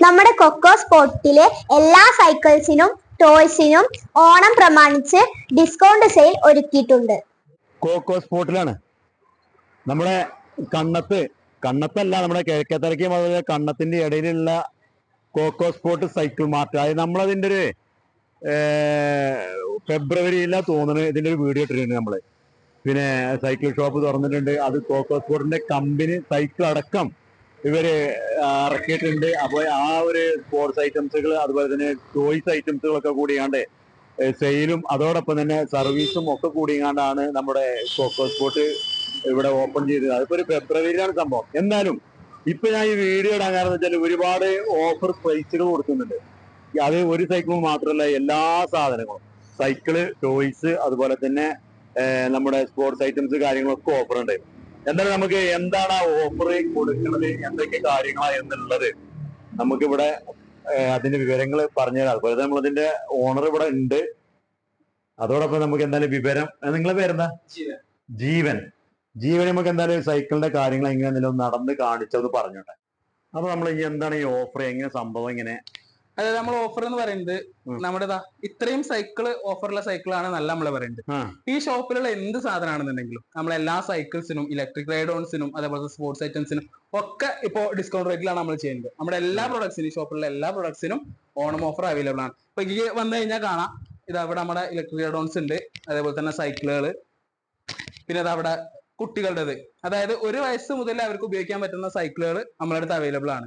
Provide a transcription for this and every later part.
നമ്മുടെ കൊക്കോ സ്പോട്ടിലെ എല്ലാ സൈക്കിൾസിനും ടോയ്സിനും ഓണം പ്രമാണിച്ച് ഡിസ്കൗണ്ട് സെയിൽ ഒരുക്കിയിട്ടുണ്ട്. കോക്കോ സ്പോട്ടിലാണ്. നമ്മുടെ കണ്ണത്ത് കണ്ണത്തല്ല നമ്മുടെ കിഴക്കേത്തലയ്ക്കും അതുപോലെ കണ്ണത്തിന്റെ ഇടയിലുള്ള കോക്കോ സ്പോട്ട് സൈക്കിൾ മാർട്ട് അതായത് നമ്മളതിന്റെ ഒരു ഫെബ്രുവരിയില തോന്നുന്നത് ഇതിന്റെ ഒരു വീഡിയോ ഇട്ടിട്ടുണ്ട് നമ്മൾ പിന്നെ സൈക്കിൾ ഷോപ്പ് തുറന്നിട്ടുണ്ട്. അത് കോക്കോ സ്പോർട്ടിന്റെ കമ്പനി സൈക്കിൾ അടക്കം ഇവർ ഇറക്കിയിട്ടുണ്ട്. അപ്പോൾ ആ ഒരു സ്പോർട്സ് ഐറ്റംസുകൾ അതുപോലെ തന്നെ ടോയ്സ് ഐറ്റംസുകളൊക്കെ കൂടിയാണ്ട് സെയിലും അതോടൊപ്പം തന്നെ സർവീസും ഒക്കെ കൂടിയാണ്ടാണ് നമ്മുടെ കോക്കോ സ്പോട്ട് ഇവിടെ ഓപ്പൺ ചെയ്തത്. അതിപ്പോ ഒരു ഫെബ്രുവരിയിലാണ് സംഭവം. എന്നാലും ഇപ്പൊ ഞാൻ ഈ വീഡിയോ ഇടാൻ കാരണം വെച്ചാൽ ഒരുപാട് ഓഫർ പ്രൈസുകൾ കൊടുക്കുന്നുണ്ട്. അത് ഒരു സൈക്കിൾ മാത്രമല്ല എല്ലാ സാധനങ്ങളും. സൈക്കിൾ ടോയ്സ് അതുപോലെ തന്നെ നമ്മുടെ സ്പോർട്സ് ഐറ്റംസ് കാര്യങ്ങളൊക്കെ ഓഫർ ഉണ്ട്. എന്തായാലും നമുക്ക് എന്താണ് ആ ഓഫർ കൊടുക്കുന്നത്? എന്തൊക്കെ കാര്യങ്ങളാ എന്നുള്ളത് നമുക്കിവിടെ അതിന്റെ വിവരങ്ങൾ പറഞ്ഞുതരാം. അതുപോലെ നമ്മൾ അതിന്റെ ഓണർ ഇവിടെ ഉണ്ട്. അതോടൊപ്പം നമുക്ക് എന്തായാലും വിവരം നിങ്ങളെ പേരെന്താ? ജീവൻ. ജീവൻ. നമുക്ക് എന്തായാലും സൈക്കിളിന്റെ കാര്യങ്ങൾ എങ്ങനെ ഒന്ന് നടന്ന് കാണിച്ചത് പറഞ്ഞോട്ടെ. അപ്പൊ നമ്മൾ ഈ എന്താണ് ഈ ഓഫർ എങ്ങനെ സംഭവം ഇങ്ങനെ അതായത് നമ്മൾ ഓഫർ എന്ന് പറയുന്നത്. നമ്മുടെ ഇത്രയും സൈക്കിൾ ഓഫറുള്ള സൈക്കിളാണ് നല്ല നമ്മൾ പറയുന്നത് ഈ ഷോപ്പിലുള്ള എന്ത് സാധനമാണെന്നുണ്ടെങ്കിലും നമ്മൾ എല്ലാ സൈക്കിൾസിനും ഇലക്ട്രിക് റൈഡോൺസിനും അതേപോലെ സ്പോർട്സ് ഐറ്റംസിനും ഒക്കെ ഇപ്പോൾ ഡിസ്കൗണ്ട് റേറ്റിലാണ് നമ്മൾ ചെയ്യുന്നത്. നമ്മുടെ എല്ലാ പ്രൊഡക്ട്സിനും ഈ ഷോപ്പിലുള്ള എല്ലാ പ്രൊഡക്ട്സിനും ഓണം ഓഫർ അവൈലബിൾ ആണ്. ഇപ്പൊ ഈ വന്നു കഴിഞ്ഞാൽ കാണാം. ഇത് അവിടെ നമ്മുടെ ഇലക്ട്രിക് റൈഡോൺസ് ഉണ്ട്. അതേപോലെ തന്നെ സൈക്കിളുകൾ പിന്നെ അത് അവിടെ കുട്ടികളുടേത്. അതായത് ഒരു വയസ്സ് മുതൽ അവർക്ക് ഉപയോഗിക്കാൻ പറ്റുന്ന സൈക്കിളുകൾ നമ്മുടെ അടുത്ത് അവൈലബിൾ ആണ്.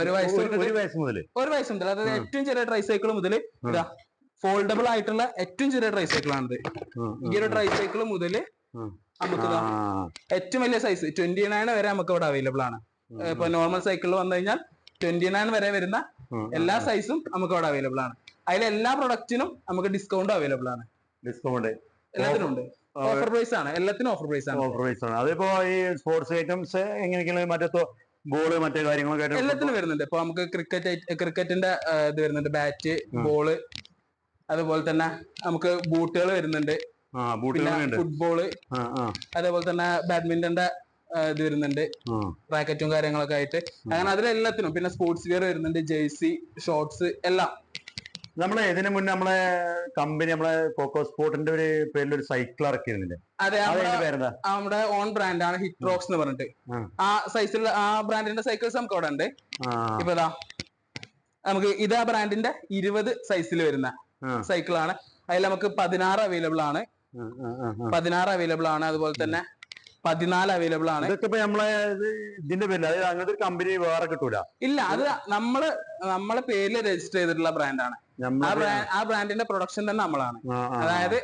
ഒരു വയസ്സ് ഒരു- വയസ്സ് മുതൽ ഒരു വയസ്സ് മുതൽ അതായത് ഏറ്റവും ചെറിയ ട്രൈ സൈക്കിൾ മുതൽ ഇതാ ഫോൾഡബിൾ ആയിട്ടുള്ള ഏറ്റവും ചെറിയ ട്രൈ സൈക്കിൾ ആണിത്. ഈ ഒരു ട്രൈ സൈക്കിൾ മുതൽ. നമുക്ക് ഏറ്റവും വലിയ സൈസ് ട്വന്റി നയൻ വരെ നമുക്ക് ഇവിടെ അവൈലബിൾ ആണ് ഇപ്പൊ നോർമൽ സൈക്കിൾ വന്നു കഴിഞ്ഞാൽ ട്വന്റി നയൻ വരെ വരുന്ന എല്ലാ സൈസും നമുക്ക് അവിടെ അവൈലബിൾ ആണ്. അതിലെല്ലാ എല്ലാ പ്രൊഡക്റ്റിനും നമുക്ക് ഡിസ്കൗണ്ട് അവൈലബിൾ ആണ്. ഡിസ്കൗണ്ട് എല്ലാത്തിനും ഉണ്ട്. ഓഫർ പ്രൈസ് ആണ്. എല്ലാത്തിനും ഓഫർ പ്രൈസ് ആണ്. ഓഫർ പ്രൈസ് ആണ്. അതിപ്പോ ഈ സ്പോർട്സ് ഐറ്റംസ് എങ്ങനെയൊക്കെയാണ് മറ്റേ ബോൾ മറ്റേ കാര്യങ്ങളൊക്കെ ആയിട്ട് എല്ലാത്തിനും വരുന്നുണ്ട്. ഇപ്പൊ നമുക്ക് ക്രിക്കറ്റ് ക്രിക്കറ്റിന്റെ ഇത് വരുന്നുണ്ട്. ബാറ്റ് ബോൾ അതുപോലെ തന്നെ നമുക്ക് ബൂട്ടുകൾ വരുന്നുണ്ട്. ഫുട്ബോൾ അതേപോലെ തന്നെ ബാഡ്മിന്റന്റെ ഇത് വരുന്നുണ്ട്. റാക്കറ്റും കാര്യങ്ങളൊക്കെ ആയിട്ട്. അങ്ങനെ അതിലെല്ലാത്തിനും. പിന്നെ സ്പോർട്സ് വെയർ വരുന്നുണ്ട്. ജേഴ്സി ഷോർട്സ് എല്ലാം. നമ്മളെ ഇതിനു മുന്നേ നമ്മളെ കമ്പനി നമ്മളെ കോക്കോ സ്പോർട്ടിന്റെ ഒരു പേരിൽ ഒരു സൈക്കിൾ ഇറക്കിയിരുന്നില്ലേ? അതെ നമ്മുടെ ഓൺ ബ്രാൻഡാണ് ആണ് ഹിറ്റ് റോക്സ് എന്ന് പറഞ്ഞിട്ട്. ആ. സൈസിൽ ആ ബ്രാൻഡിന്റെ സൈക്കിൾസ് നമുക്ക് അവിടെ ഉണ്ട്. ഇപ്പൊ നമുക്ക് ഇത് ആ ബ്രാൻഡിന്റെ ഇരുപത് സൈസിൽ വരുന്ന. സൈക്കിൾ ആണ്. അതിൽ നമുക്ക് പതിനാറ് അവൈലബിൾ ആണ്. പതിനാറ് അവൈലബിൾ ആണ്. അതുപോലെ തന്നെ പതിനാല് അവൈലബിൾ ആണ്. ഇതൊക്കെ ഇപ്പൊ നമ്മളെ ഇതിന്റെ പേരിൽ അതായത് അങ്ങനത്തെ ഒരു കമ്പനി വേറെ കിട്ടൂല. ഇല്ല അത് നമ്മൾ നമ്മളെ പേരിൽ രജിസ്റ്റർ ചെയ്തിട്ടുള്ള ബ്രാൻഡാണ് ആ ആ ബ്രാൻഡിന്റെ പ്രൊഡക്ഷൻ തന്നെ നമ്മളാണ്. ആ, ആ, അതായത്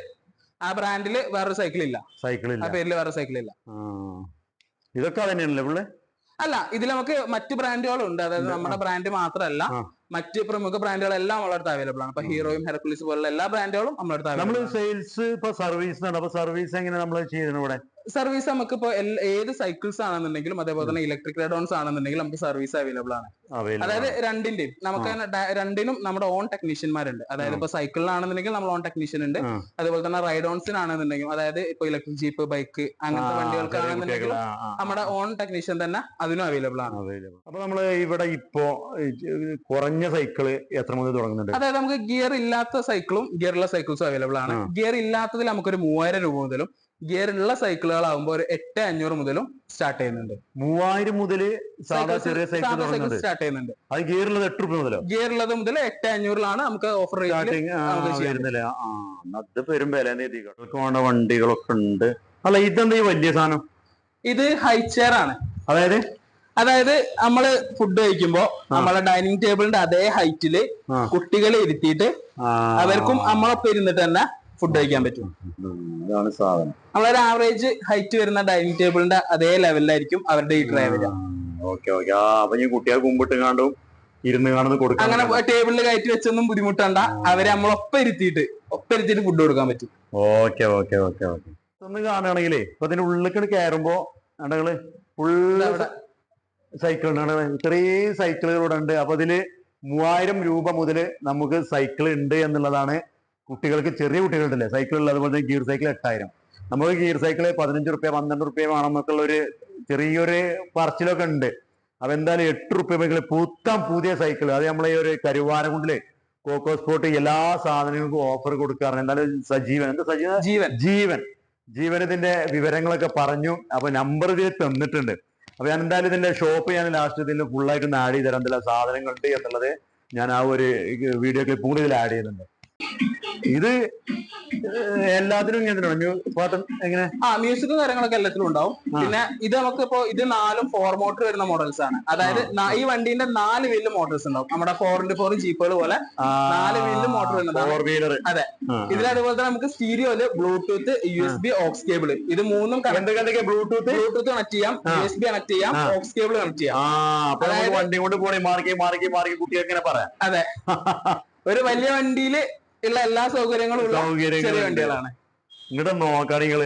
ആ ബ്രാൻഡിൽ വേറൊരു സൈക്കിൾ ഇല്ല. സൈക്കിൾ ആ പേരിൽ പേരിൽ വേറെ സൈക്കിൾ ഇല്ല ഇതൊക്കെ തന്നെയാണല്ലേ പുള്ളി അല്ല ഇതിൽ നമുക്ക് മറ്റു ബ്രാൻഡുകളുണ്ട് അതായത് നമ്മുടെ ബ്രാൻഡ് മാത്രമല്ല ആ. മറ്റ് പ്രമുഖ ബ്രാൻഡുകളെല്ലാം നമ്മളെ അടുത്ത് അവൈലബിൾ ആണ്. ഇപ്പൊ ഹീറോയും ഹെർക്കുലീസ് പോലുള്ള എല്ലാ ബ്രാൻഡുകളും നമ്മുടെ അടുത്ത് നമ്മൾ സെയിൽസ് ഇപ്പൊ സർവീസ് അപ്പൊ സർവീസ് എങ്ങനെ നമ്മൾ ചെയ്യുന്നത് ഇവിടെ? സർവീസ് നമുക്ക് ഇപ്പൊ ഏത് സൈക്കിൾസ് ആണെന്നുണ്ടെങ്കിലും അതേപോലെ തന്നെ ഇലക്ട്രിക് റെഡോൺസ് ആണെന്നുണ്ടെങ്കിലും നമുക്ക് സർവീസ് അവൈലബിൾ ആണ്. അതായത് രണ്ടിന്റെയും നമുക്ക് രണ്ടിനും നമ്മുടെ ഓൺ ടെക്നീഷ്യന്മാരുണ്ട് അതായത് ഇപ്പൊ സൈക്കിളിനാണെന്നുണ്ടെങ്കിൽ നമ്മൾ ഓൺ ടെക്നീഷ്യൻ ഉണ്ട്. അതുപോലെ തന്നെ റൈഡോൺസിനാണെന്നുണ്ടെങ്കിൽ അതായത് ഇപ്പൊ ഇലക്ട്രിക് ജീപ്പ് ബൈക്ക് അങ്ങനത്തെ വണ്ടികൾക്കാണെന്നുണ്ടെങ്കിലും നമ്മുടെ ഓൺ ടെക്നീഷ്യൻ തന്നെ അതിനും അവൈലബിൾ ആണ്. അപ്പൊ നമ്മൾ ഇവിടെ ഇപ്പോ ഈ കുറഞ്ഞ സൈക്കിൾ എത്ര മുതൽ തുടങ്ങുന്നുണ്ട്? അതായത് നമുക്ക് ഗിയർ ഇല്ലാത്ത സൈക്കിളും ഗിയർ ഉള്ള സൈക്കിൾസും അവൈലബിൾ ആണ്. ഗിയർ ഇല്ലാത്തതിൽ നമുക്കൊരു മൂവായിരം രൂപ മുതലും ഗിയർ ഉള്ള സൈക്കിളുകളാകുമ്പോൾ ഒരു എട്ട് അഞ്ഞൂറ് മുതലും സ്റ്റാർട്ട് ചെയ്യുന്നുണ്ട്. മൂവായിരം മുതൽ സാധാ ചെറിയ സൈക്കിൾ സ്റ്റാർട്ട് ചെയ്യുന്നുണ്ട്. അത് ഗിയറുള്ളത് എട്ട് രൂപ മുതലോ? ഗിയർ ഉള്ളത് മുതൽ എട്ട് അഞ്ഞൂറിലാണ് നമുക്ക് ഓഫർ അത് പെരും വില വേണ്ട വണ്ടികളൊക്കെ ഉണ്ട്. അല്ല ഇതെന്താ ഈ വലിയ സാധനം? ഇത് ഹൈ ചെയർ ആണ്. അതായത്? അതായത് നമ്മൾ ഫുഡ് കഴിക്കുമ്പോ നമ്മളെ ഡൈനിങ് ടേബിളിന്റെ അതേ ഹൈറ്റിൽ കുട്ടികളെ ഇരുത്തിയിട്ട് അവർക്കും നമ്മളൊപ്പം ഇരുന്നിട്ട് തന്നെ ഫുഡ് കഴിക്കാൻ പറ്റും. നമ്മളൊരു ആവറേജ് ഹൈറ്റ് വരുന്ന ഡൈനിങ് ടേബിളിന്റെ അതേ ലെവലിലായിരിക്കും അവരുടെ ഈ ഓക്കെ ഓക്കെ അപ്പൊ ഇരുന്ന് കാണുന്ന അങ്ങനെ ടേബിളിൽ കയറ്റി വെച്ചൊന്നും ബുദ്ധിമുട്ടണ്ട. അവരെ നമ്മളൊപ്പം ഇരുത്തിയിട്ട് ഒപ്പം ഇരുത്തിയിട്ട് ഫുഡ് കൊടുക്കാൻ പറ്റും. ഓക്കെ ഓക്കെ ഓക്കെ ഓക്കെ ഒന്ന് കാണുകയാണെങ്കിലേ ഇപ്പൊ അതിന്റെ ഉള്ളിലേക്ക് കയറുമ്പോ ആണ്ടകൾ ഫുള്ള് ഉണ്ട് ഇത്രയും സൈക്കിളുകൾ ഉണ്ട്. അപ്പൊ അതിൽ മൂവായിരം രൂപ മുതൽ നമുക്ക് സൈക്കിൾ ഉണ്ട് എന്നുള്ളതാണ് കുട്ടികൾക്ക് ചെറിയ കുട്ടികളുണ്ടല്ലേ? സൈക്കിൾ ഉള്ളത് അതുപോലെ തന്നെ ഗിയർ സൈക്കിൾ എട്ടായിരം. നമുക്ക് ഗിയർ സൈക്കിൾ പതിനഞ്ച് റുപ്യ പന്ത്രണ്ട് റുപ്യ വേണം എന്നൊക്കെയുള്ള ഒരു ചെറിയൊരു പറച്ചിലൊക്കെ ഉണ്ട്. അപ്പൊ എന്തായാലും എട്ട് റുപ്യ പുത്തം പുതിയ സൈക്കിൾ അത് നമ്മളെ ഈ ഒരു കരുവാരകുണ്ടിൽ കോക്കോ സ്പോർട്ട് എല്ലാ സാധനങ്ങൾക്കും ഓഫർ കൊടുക്കാറുണ്ട്. എന്തായാലും സജീവൻ. എന്താ സജീവൻ? ജീവൻ. ജീവൻ. ഇതിന്റെ വിവരങ്ങളൊക്കെ പറഞ്ഞു. അപ്പൊ നമ്പർ ഇതിൽ തന്നിട്ടുണ്ട്. അപ്പൊ ഞാൻ എന്തായാലും ഇതിന്റെ ഷോപ്പ് ഞാൻ ലാസ്റ്റ് ഇതിൽ ഫുള്ളായിട്ട് ഒന്ന് ആഡ് ചെയ്ത് തരാം. എന്തെല്ലാം സാധനങ്ങളുണ്ട് എന്നുള്ളത് ഞാൻ ആ ഒരു വീഡിയോ ക്ലിപ്പും കൂടി ഇതിൽ ആഡ് ചെയ്യുന്നുണ്ട്. ഇത് എല്ലാത്തിനും ഇങ്ങനെ പാട്ട് എങ്ങനെ? ആ മ്യൂസിക്കും കാര്യങ്ങളൊക്കെ എല്ലാത്തിലും ഉണ്ടാവും. പിന്നെ ഇത് നമുക്ക് ഇപ്പോ ഇത് നാലും ഫോർ മോട്ടർ വരുന്ന മോഡൽസ് ആണ്. അതായത് ഈ വണ്ടീന്റെ നാല് വീലിൽ മോട്ടോർസ് ഉണ്ടാവും. നമ്മുടെ ഫോർ ഇന്റു ഫോർ ജീപ്പുകൾ പോലെ നാല് വീലിൽ മോട്ടർ വരുന്നതാണ്. അതെ. ഇതിൽ അതുപോലെ തന്നെ നമുക്ക് സ്റ്റീരിയോയിൽ Bluetooth U S B aux cable ഇത് മൂന്നും എന്തൊക്കെ ബ്ലൂടൂത്ത് ബ്ലൂടൂത്ത് കണക്ട് ചെയ്യാം. യു എസ് ബി കണക്ട് ചെയ്യാം ഓക്സ് കേബിൾ കണക്ട് ചെയ്യാം. വണ്ടി കൊണ്ട് പോണേ മാറി മാറി മാറി കുട്ടി ഇങ്ങനെ പറയാം. അതെ. ഒരു വലിയ വണ്ടിയിൽ ഉള്ള എല്ലാ സൗകര്യങ്ങളും ഉള്ള ചെറിയ വണ്ടികളാണ്. ഇങ്ങോട്ട് നോക്കാണ് നിങ്ങൾ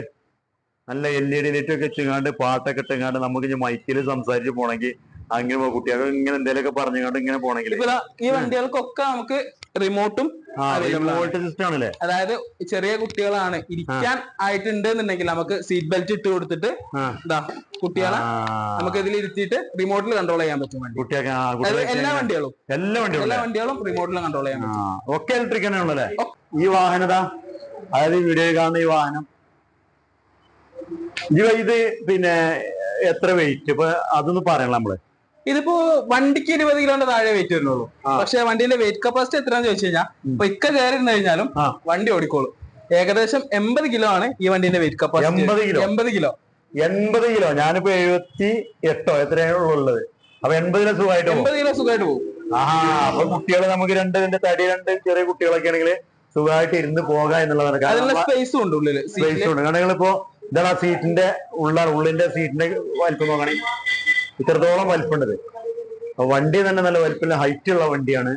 നല്ല എൽ ഇ ഡി ലൈറ്റ് ഒക്കെ ഇട്ടുങ്ങാണ്ട് പാട്ടൊക്കെ ഇട്ടുങ്ങാണ്ട് നമുക്ക് ഇനി മൈക്കിൽ സംസാരിച്ച് പോണെങ്കിൽ അങ്ങനെ കുട്ടികൾ കുട്ടികൾക്ക് ഇങ്ങനെ എന്തെങ്കിലുമൊക്കെ പറഞ്ഞുകൊണ്ട് ഇങ്ങനെ പോണെങ്കിൽ ഈ വണ്ടികൾക്കൊക്കെ നമുക്ക് റിമോട്ടും അതായത് ചെറിയ കുട്ടികളാണ് ഇരിക്കാൻ ആയിട്ടുണ്ട് എന്നുണ്ടെങ്കിൽ നമുക്ക് സീറ്റ് ബെൽറ്റ് ഇട്ട് കൊടുത്തിട്ട് എന്താ കുട്ടികളെ നമുക്ക് ഇതിൽ ഇരുത്തിയിട്ട് റിമോട്ടിൽ കൺട്രോൾ ചെയ്യാൻ പറ്റും വണ്ടി. എല്ലാ വണ്ടികളും. എല്ലാ വണ്ടികളും എല്ലാ വണ്ടികളും റിമോട്ടിൽ കൺട്രോൾ ചെയ്യാൻ പറ്റും. ഒക്കെ ഇലക്ട്രിക് അല്ലേ? ഈ വാഹനതാ അതായത് വീഡിയോ കാണുന്ന ഈ വാഹനം. ഇത് പിന്നെ എത്ര വെയിറ്റ് ഇപ്പൊ അതൊന്ന് പറയണം നമ്മൾ. ഇതിപ്പോ വണ്ടിക്ക് ഇരുപത് കിലോന്റെ താഴെ വെയിറ്റ് വരുന്നുള്ളൂ. പക്ഷെ വണ്ടിന്റെ വെയിറ്റ് കപ്പാസിറ്റി എത്രയാന്ന് ചോദിച്ചു കഴിഞ്ഞാൽ ഇപ്പൊ ഇക്ക കയറി ഇരുന്ന് കഴിഞ്ഞാലും വണ്ടി ഓടിക്കോളും. ഏകദേശം എൺപത് കിലോ ആണ് ഈ വണ്ടിന്റെ വെയിറ്റ് കപ്പാസിറ്റി 80 കിലോ? എൺപത് കിലോ. എൺപത് കിലോ. ഞാനിപ്പോ എഴുപത്തി എട്ടോ എത്രയാണുള്ളത് ഉള്ളത്. അപ്പൊ കിലോ സുഖമായിട്ട് പോകും. എൺപത് കിലോ സുഖമായിട്ട് പോകും. ആഹാ അപ്പൊ കുട്ടികൾ നമുക്ക് രണ്ട് ഇതിന്റെ തടി രണ്ട് ചെറിയ കുട്ടികളൊക്കെ ആണെങ്കിൽ സുഖമായിട്ട് ഇരുന്ന് പോകാം എന്നുള്ളതാണ്. കാരണം സ്പേസും ഉണ്ട് ഉള്ളിൽ. സ്പേസ് ഉണ്ട്. കാരണം ഇപ്പോ ഇതാണ് ആ സീറ്റിന്റെ ഉള്ള ഉള്ളിന്റെ സീറ്റിന്റെ വലിപ്പം നോക്കണേ. ഇത്രത്തോളം വലിപ്പുണ്ടത് ഇത്. അപ്പൊ വണ്ടി തന്നെ നല്ല വലിപ്പമുള്ള ഹൈറ്റ് ഉള്ള വണ്ടിയാണ്.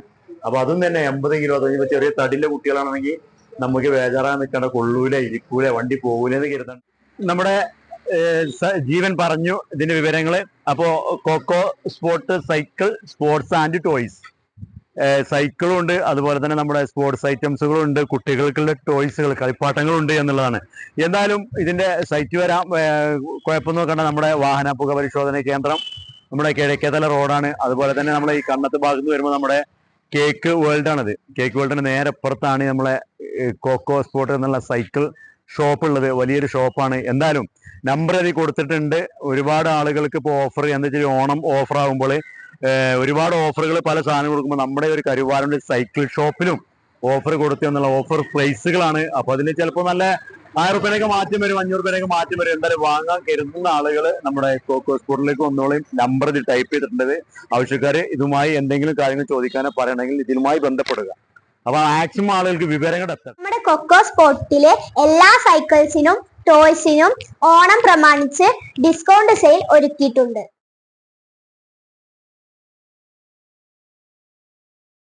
അപ്പൊ അതും തന്നെ എൺപത് കിലോ അതായത് ചെറിയ തടിയിലെ കുട്ടികളാണെങ്കിൽ നമുക്ക് ബേജാറാൻ നിൽക്കേണ്ട കൊള്ളൂല ഇരിക്കൂല വണ്ടി പോകൂലെന്ന് കരുതണം നമ്മുടെ ജീവൻ പറഞ്ഞു ഇതിന്റെ വിവരങ്ങൾ. അപ്പോ Coco sports cycle sports and toys. സൈക്കിളും ഉണ്ട് അതുപോലെ തന്നെ നമ്മുടെ സ്പോർട്സ് ഐറ്റംസുകളുണ്ട്. കുട്ടികൾക്കുള്ള ടോയ്സുകൾ കളിപ്പാട്ടങ്ങളുണ്ട് എന്നുള്ളതാണ്. എന്തായാലും ഇതിന്റെ സൈറ്റ് വരാം. കുഴപ്പം നോക്കണ്ട നമ്മുടെ വാഹന പുക പരിശോധന കേന്ദ്രം നമ്മുടെ കിഴക്കേതല റോഡാണ്. അതുപോലെ തന്നെ നമ്മളെ ഈ കണ്ണത്ത് ഭാഗത്ത് നിന്ന് വരുമ്പോൾ നമ്മുടെ കേക്ക് വേൾഡ് ആണിത് കേക്ക് വേൾഡിന് നേരെ അപ്പുറത്താണ് നമ്മളെ കോക്കോ സ്പോർട്ട് എന്നുള്ള സൈക്കിൾ ഷോപ്പ് ഉള്ളത്. വലിയൊരു ഷോപ്പാണ്. എന്തായാലും നമ്പർ അതിൽ കൊടുത്തിട്ടുണ്ട്. ഒരുപാട് ആളുകൾക്ക് ഇപ്പോൾ ഓഫർ എന്താ വെച്ചാൽ ഓണം ഓഫർ ആകുമ്പോൾ ഒരുപാട് ഓഫറുകൾ പല സാധനം കൊടുക്കുമ്പോൾ നമ്മുടെ ഒരു കരുവാരന്റെ സൈക്കിൾ ഷോപ്പിലും ഓഫർ കൊടുത്തു എന്നുള്ള ഓഫർ പ്രൈസുകളാണ് അപ്പൊ അതിന് ചിലപ്പോൾ നല്ല ആയിരം റുപ്യനൊക്കെ മാറ്റം വരും അഞ്ഞൂറ് റുപ്യനൊക്കെ മാറ്റം വരും. എന്തായാലും വാങ്ങാൻ കരുതുന്ന ആളുകൾ നമ്മുടെ കോക്കോ സ്പോർട്ടിലേക്ക് ഒന്നോളെയും നമ്പർ ഇതിൽ ടൈപ്പ് ചെയ്തിട്ടുണ്ട് ആവശ്യക്കാർ ഇതുമായി എന്തെങ്കിലും കാര്യങ്ങൾ ചോദിക്കാനോ പറയണമെങ്കിൽ ഇതിലുമായി ബന്ധപ്പെടുക. അപ്പൊ മാക്സിമം ആളുകൾക്ക് വിവരങ്ങൾ നമ്മുടെ കൊക്കോ സ്പോട്ടിലെ എല്ലാ സൈക്കിൾസിനും ടോയ്സിനും ഓണം പ്രമാണിച്ച് ഡിസ്കൗണ്ട് സെയിൽ ഒരുക്കിയിട്ടുണ്ട്.